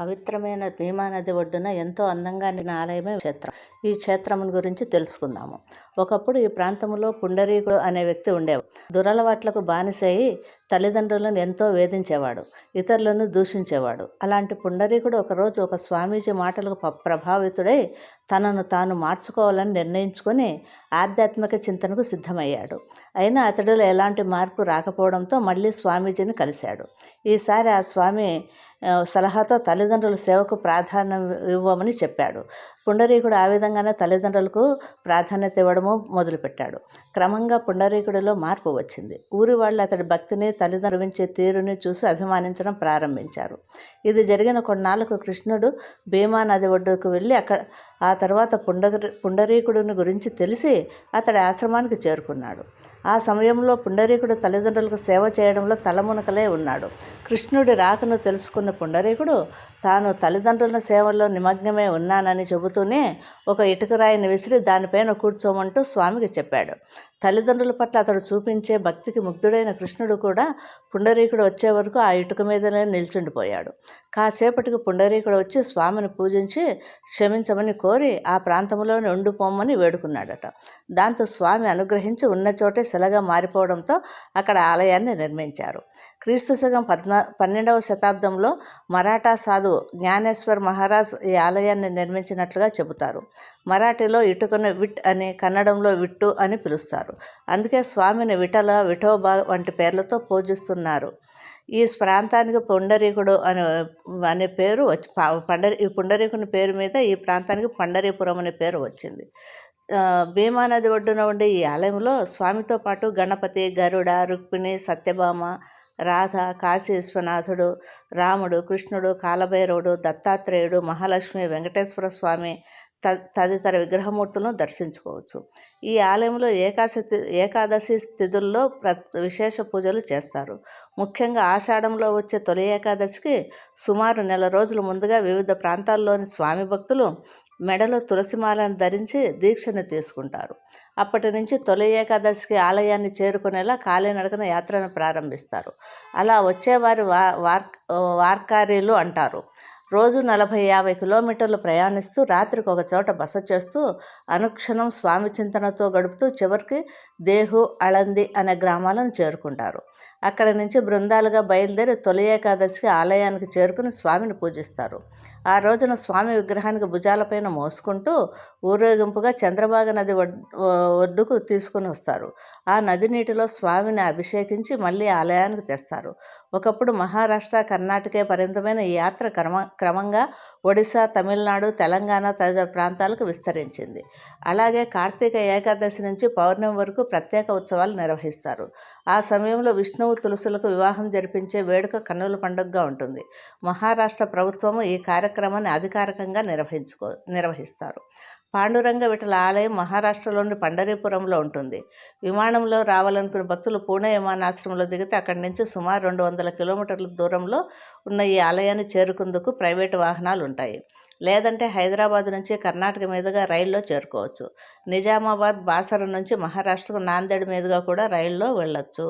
పవిత్రమైన భీమా నది ఒడ్డున ఎంతో అందంగా నిన్న ఆలయమే క్షేత్రం. ఈ క్షేత్రం గురించి తెలుసుకుందాము. ఒకప్పుడు ఈ ప్రాంతంలో పుండరీకుడు అనే వ్యక్తి ఉండేవాడు. దురలవాట్లకు బానిసయి తల్లిదండ్రులను ఎంతో వేధించేవాడు ఇతరులను దూషించేవాడు. అలాంటి పుండరీకుడు ఒకరోజు ఒక స్వామీజీ మాటలకు ప్రభావితుడై తనను తాను మార్చుకోవాలని నిర్ణయించుకొని ఆధ్యాత్మిక చింతనకు సిద్ధమయ్యాడు. అయినా అతడిలో ఎలాంటి మార్పు రాకపోవడంతో మళ్ళీ స్వామీజీని కలిశాడు. ఈసారి ఆ స్వామి సలహాతో తల్లిదండ్రుల సేవకు ప్రాధాన్యం ఇవ్వమని చెప్పాడు. పుండరీకుడు ఆ విధంగానే తల్లిదండ్రులకు ప్రాధాన్యత ఇవ్వడము మొదలుపెట్టాడు. క్రమంగా పుండరీకుడిలో మార్పు వచ్చింది. ఊరి వాళ్ళు అతడి భక్తిని తల్లిదండ్రులు తీరుని చూసి అభిమానించడం ప్రారంభించారు. ఇది జరిగిన కొన్నాళ్ళకు కృష్ణుడు భీమా నది ఒడ్డుకు వెళ్ళి అక్కడ ఆ తర్వాత పుండరి పుండరీకుడిని గురించి తెలిసి అతడి ఆశ్రమానికి చేరుకున్నాడు. ఆ సమయంలో పుండరీకుడు తల్లిదండ్రులకు సేవ చేయడంలో తలమునకలే ఉన్నాడు. కృష్ణుడి రాకను తెలుసుకున్న పుండరీకుడు తాను తల్లిదండ్రుల సేవల్లో నిమగ్నమే ఉన్నానని చెబుతూనే ఒక ఇటుకరాయిని విసిరి దానిపైన కూర్చోమంటూ స్వామికి చెప్పాడు. తల్లిదండ్రుల పట్ల అతడు చూపించే భక్తికి ముగ్ధుడైన కృష్ణుడు కూడా పుండరీకుడు వచ్చే వరకు ఆ ఇటుక మీదనే నిల్చుండిపోయాడు. కాసేపటికి పుండరీకుడు వచ్చి స్వామిని పూజించి క్షమించమని కోరి ఆ ప్రాంతంలోనే ఉండిపోమని వేడుకున్నాడట. దాంతో స్వామి అనుగ్రహించి ఉన్న చోటే శిలగా మారిపోవడంతో అక్కడ ఆలయాన్ని నిర్మించారు. క్రీస్తు శకం పద్నా పన్నెండవ శతాబ్దంలో మరాఠా సాధువు జ్ఞానేశ్వర్ మహారాజ్ ఈ ఆలయాన్ని నిర్మించినట్లుగా చెబుతారు. మరాఠీలో ఇటుకను విట్ అని కన్నడంలో విట్టు అని పిలుస్తారు. అందుకే స్వామిని విఠల విఠోబా వంటి పేర్లతో పూజిస్తున్నారు. ఈ ప్రాంతానికి పుండరీకుడు అనే అనే పేరు వచ్చి పండరి ఈ పుండరీకుని పేరు మీద ఈ ప్రాంతానికి పండరీపురం అనే పేరు వచ్చింది. భీమానది ఒడ్డున ఉండే ఈ ఆలయంలో స్వామితో పాటు గణపతి గరుడ రుక్మిణి సత్యభామ రాధ కాశీ విశ్వనాథుడు రాముడు కృష్ణుడు కాలభైరవుడు దత్తాత్రేయుడు మహాలక్ష్మి వెంకటేశ్వర స్వామి తదితర విగ్రహమూర్తులను దర్శించుకోవచ్చు. ఈ ఆలయంలో ఏకాశి ఏకాదశి తిథుల్లో ప్ర విశేష పూజలు చేస్తారు. ముఖ్యంగా ఆషాఢంలో వచ్చే తొలి ఏకాదశికి సుమారు నెల రోజుల ముందుగా వివిధ ప్రాంతాల్లోని స్వామి భక్తులు మెడలో తులసిమాలను ధరించి దీక్షను తీసుకుంటారు. అప్పటి నుంచి తొలి ఏకాదశికి ఆలయాన్ని చేరుకునేలా కాలినడకన యాత్రను ప్రారంభిస్తారు. అలా వచ్చేవారి వా వార్ వార్కారీలు అంటారు. రోజు నలభై యాభై కిలోమీటర్లు ప్రయాణిస్తూ రాత్రికి ఒక చోట బస చేస్తూ అనుక్షణం స్వామి చింతనతో గడుపుతూ చివరికి దేహు అళంది అనే గ్రామాలను చేరుకుంటారు. అక్కడి నుంచి బృందాలుగా బయలుదేరి తొలి ఏకాదశికి ఆలయానికి చేరుకుని స్వామిని పూజిస్తారు. ఆ రోజున స్వామి విగ్రహానికి భుజాలపైన మోసుకుంటూ ఊరేగింపుగా చంద్రబాగ నది ఒడ్డుకు తీసుకుని వస్తారు. ఆ నది నీటిలో స్వామిని అభిషేకించి మళ్ళీ ఆలయానికి తెస్తారు. ఒకప్పుడు మహారాష్ట్ర కర్ణాటకే పరిమితమైన ఈ యాత్ర క్రమ క్రమంగా ఒడిశా తమిళనాడు తెలంగాణ తదితర ప్రాంతాలకు విస్తరించింది. అలాగే కార్తీక ఏకాదశి నుంచి పౌర్ణమి వరకు ప్రత్యేక ఉత్సవాలు నిర్వహిస్తారు. ఆ సమయంలో విష్ణువు తులసులకు వివాహం జరిపించే వేడుక కన్నుల పండుగగా ఉంటుంది. మహారాష్ట్ర ప్రభుత్వము ఈ కార్యక్రమాన్ని అధికారికంగా నిర్వహించుకో నిర్వహిస్తారు. పాండురంగ విఠల ఆలయం మహారాష్ట్రలోని పండరీపురంలో ఉంటుంది. విమానంలో రావాలనుకున్న భక్తులు పూణే విమానాశ్రమంలో దిగితే అక్కడి నుంచి సుమారు రెండు వందల కిలోమీటర్ల దూరంలో ఉన్న ఈ ఆలయాన్ని చేరుకుందుకు ప్రైవేటు వాహనాలు ఉంటాయి. లేదంటే హైదరాబాద్ నుంచి కర్ణాటక మీదుగా రైల్లో చేరుకోవచ్చు. నిజామాబాద్ బాసర నుంచి మహారాష్ట్రకు నాందేడ్ మీదుగా కూడా రైల్లో వెళ్ళొచ్చు.